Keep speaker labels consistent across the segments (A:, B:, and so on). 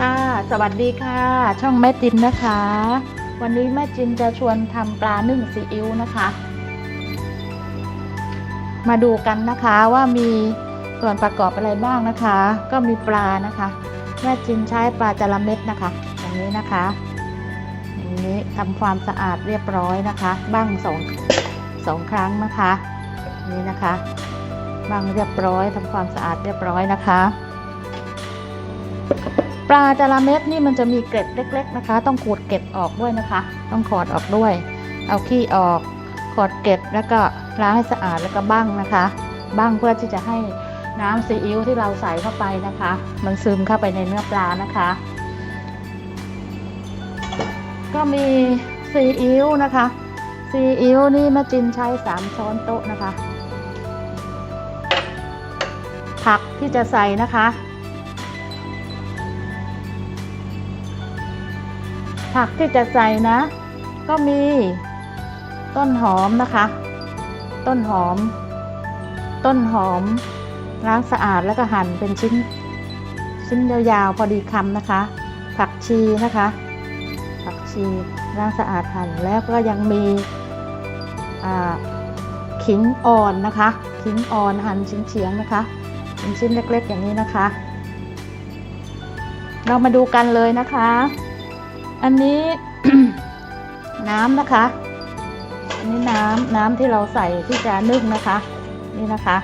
A: ค่ะ สวัสดีค่ะ ช่องแม่จินนะคะ วันนี้แม่จินจะชวนทำปลานึ่งซีอิ๊วนะคะ มาดูกันนะคะว่ามีส่วนประกอบอะไรบ้างนะคะ ก็มีปลานะคะ แม่จินใช้ปลาจระเม็ดนะคะอย่างนี้นะคะอย่างนี้ทำความสะอาดเรียบร้อยนะคะบ้างสองสองครั้งนะคะนี่นะคะบ้างเรียบร้อยทำความสะอาดเรียบร้อยนะคะ ปลาจระเม็ดนี่มันจะมีเกล็ดเล็ก ๆนะคะ ต้องขูดเกล็ดออกด้วยนะคะ ต้องขอดออกด้วย เอาขี้ออกขอดเกล็ดแล้วก็ล้างให้สะอาดแล้วก็บ้างนะคะบ้างเพื่อที่จะให้น้ำซีอิ๊วที่เราใส่เข้าไปนะคะ มันซึมเข้าไปในเนื้อปลานะคะ ก็มีซีอิ๊วนะคะซีอิ๊วนี่แม่จินใช้สามช้อนโต๊ะนะคะ ผักที่จะใส่นะคะ ผักที่จะใส่นะ ก็มีต้นหอมนะคะ ต้นหอม ต้นหอมล้างสะอาดแล้วก็หั่นเป็นชิ้น ชิ้นยาวๆพอดีคำนะคะ ผักชีนะคะ ผักชีล้างสะอาดหั่นแล้วก็ยังมีขิงอ่อนนะคะ ขิงอ่อนหั่นชิ้นเฉียงนะคะเป็นชิ้นเล็กๆอย่างนี้นะคะ เรามาดูกันเลยนะคะ อันนี้น้ำนะคะ อันนี้น้ำน้ำที่เราใส่ที่จะนึ่งนะคะ นี่นะคะ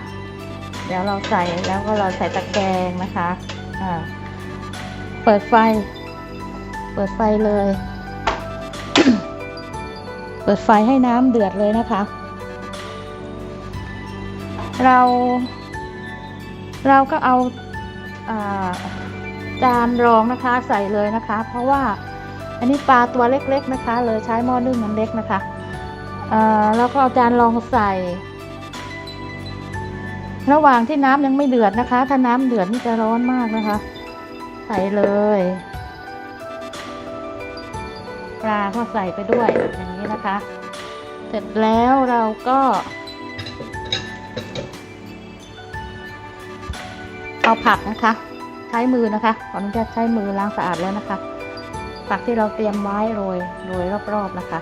A: เดี๋ยวเราใส่แล้วก็เราใส่ตะแกรงนะคะอ่าเปิดไฟ เปิดไฟเลย เปิดไฟให้น้ำเดือดเลยนะคะ เรา เราก็เอาอาจานรองนะคะใส่เลยนะคะ เพราะว่า อันนี้ปลาตัวเล็กๆนะคะเลยใช้หม้อนึ่งมันเล็กนะคะอ่าแล้วก็เอาจานรองใส่ ระหว่างที่น้ำยังไม่เดือดนะคะ ถ้าน้ำเดือดนี่จะร้อนมากนะคะ ใส่เลย ปลาก็ใส่ไปด้วยอย่างนี้นะคะ เสร็จแล้วเราก็ เอาผักนะคะ ใช้มือนะคะขออนุญาตใช้มือล้างสะอาดแล้วนะคะ ผักที่เราเตรียมไว้โรยโรยรอบๆนะคะ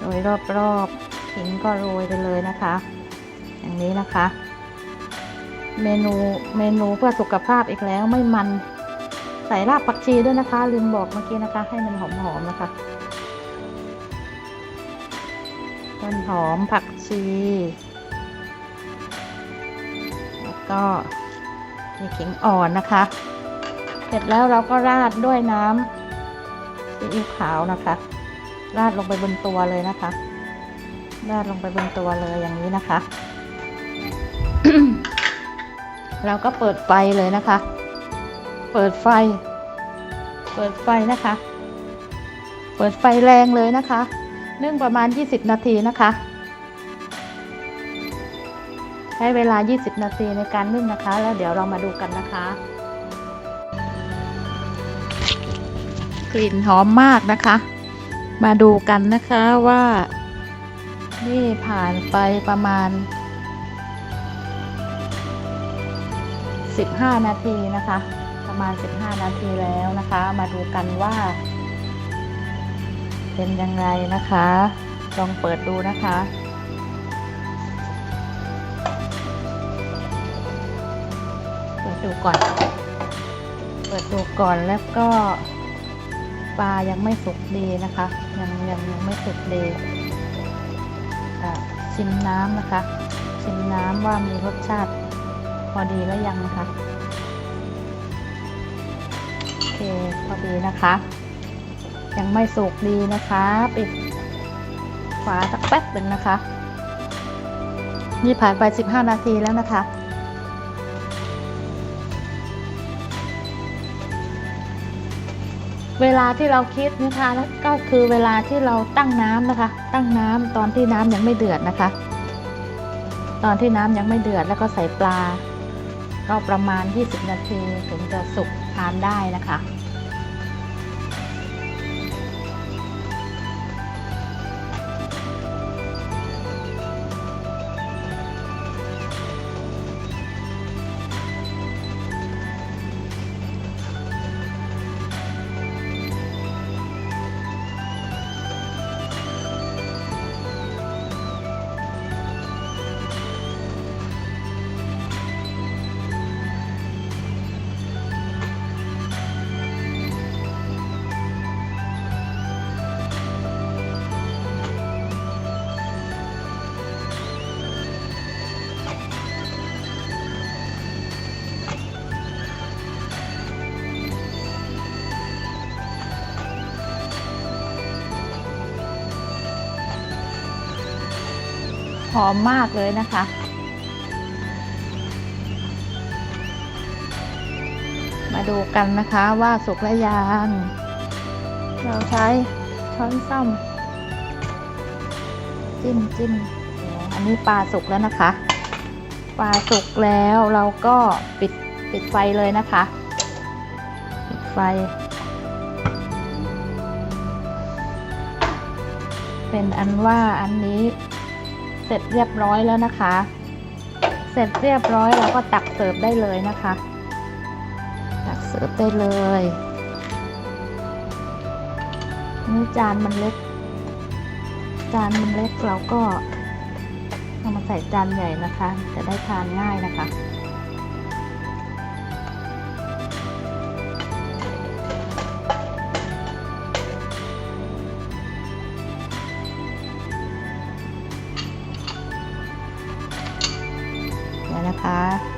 A: โรยรอบๆขิงก็โรยไปเลยนะคะ อย่างนี้นะคะ เมนูเมนูเพื่อสุขภาพอีกแล้วไม่มันใส่รากผักชีด้วยนะคะ ลืมบอกเมื่อกี้นะคะ ให้มันหอมๆนะคะต้นหอมผักชี แล้วก็มีขิงอ่อนนะคะ เสร็จแล้วเราก็ราดด้วยน้ำ ซีอิ๊วขาวนะคะ ราดลงไปบนตัวเลยนะคะ ราดลงไปบนตัวเลยอย่างนี้นะคะ เราก็เปิดไฟเลยนะคะ เปิดไฟ เปิดไฟนะคะ เปิดไฟแรงเลยนะคะ นึ่งประมาณ 20 นาทีนะคะ ใช้เวลา 20 นาทีในการนึ่งนะคะ แล้วเดี๋ยวเรามาดูกันนะคะ กลิ่นหอมมากนะคะ มาดูกันนะคะว่า นี่ผ่านไปประมาณ 15 นาทีนะคะ ประมาณ 15 นาทีแล้วนะคะ มาดูกันว่า เป็นยังไงนะคะ ลองเปิดดูนะคะเปิดดูก่อน เปิดดูก่อนแล้วก็ ปลายังไม่สุกดีนะคะ ยังยังยังไม่สุกดีชิมน้ำนะคะ ชิมน้ำว่ามีรสชาติพอดีแล้วยังนะคะโอเคพอดีนะคะ ยังไม่สุกดีนะคะปิดฝาสักแป๊บหนึ่งนะคะ นี่ผ่านไป 15 นาทีแล้วนะคะ เวลาที่เราคิดนะคะก็คือเวลาที่เราตั้งน้ำนะคะ ตั้งน้ำตอนที่น้ำยังไม่เดือดนะคะ ตอนที่น้ำยังไม่เดือดแล้วก็ใส่ปลา ก็ประมาณ 20 นาทีถึงจะสุกทานได้นะคะ อมมากเลยนะคะ มาดูกันนะคะว่าสุกแล้วยังเราใช้ช้อนส้อมจิ้มจิ้มอันนี้ปลาสุกแล้วนะคะ ปลาสุกแล้วเราก็ปิดปิดไฟเลยนะคะ ปิดไฟ เป็นอันว่าอันนี้ เสร็จเรียบร้อยแล้วนะคะ เสร็จเรียบร้อยเราก็ตักเสิร์ฟได้เลยนะคะ ตักเสิร์ฟได้เลยนี่จานมันเล็ก จานมันเล็กเราก็เอามาใส่จานใหญ่นะคะ จะได้ทานง่ายนะคะ เ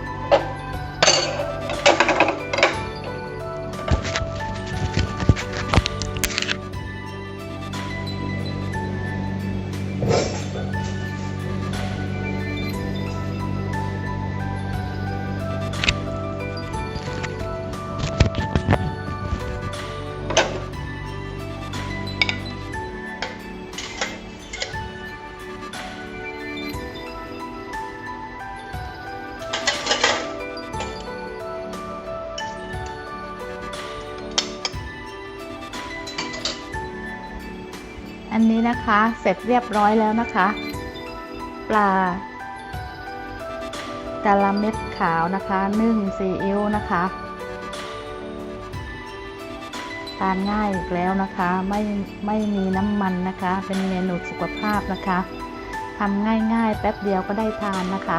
A: อันนี้นะคะ เสร็จเรียบร้อยแล้วนะคะ ปลากะละเม็ดขาวนะคะนึ่งซีอิ๊วนะคะทานง่ายอีกแล้วนะคะไม่ไม่มีน้ำมันนะคะ เป็นเมนูสุขภาพนะคะทำง่ายๆ แป๊บเดียวก็ได้ทานนะคะ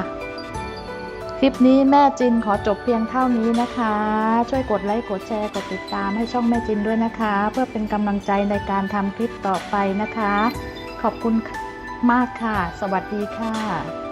A: คลิปนี้แม่จินขอจบเพียงเท่านี้นะคะ ช่วยกดไลค์กดแชร์กดติดตามให้ช่องแม่จินด้วยนะคะ เพื่อเป็นกำลังใจในการทำคลิปต่อไปนะคะ ขอบคุณมากค่ะ สวัสดีค่ะ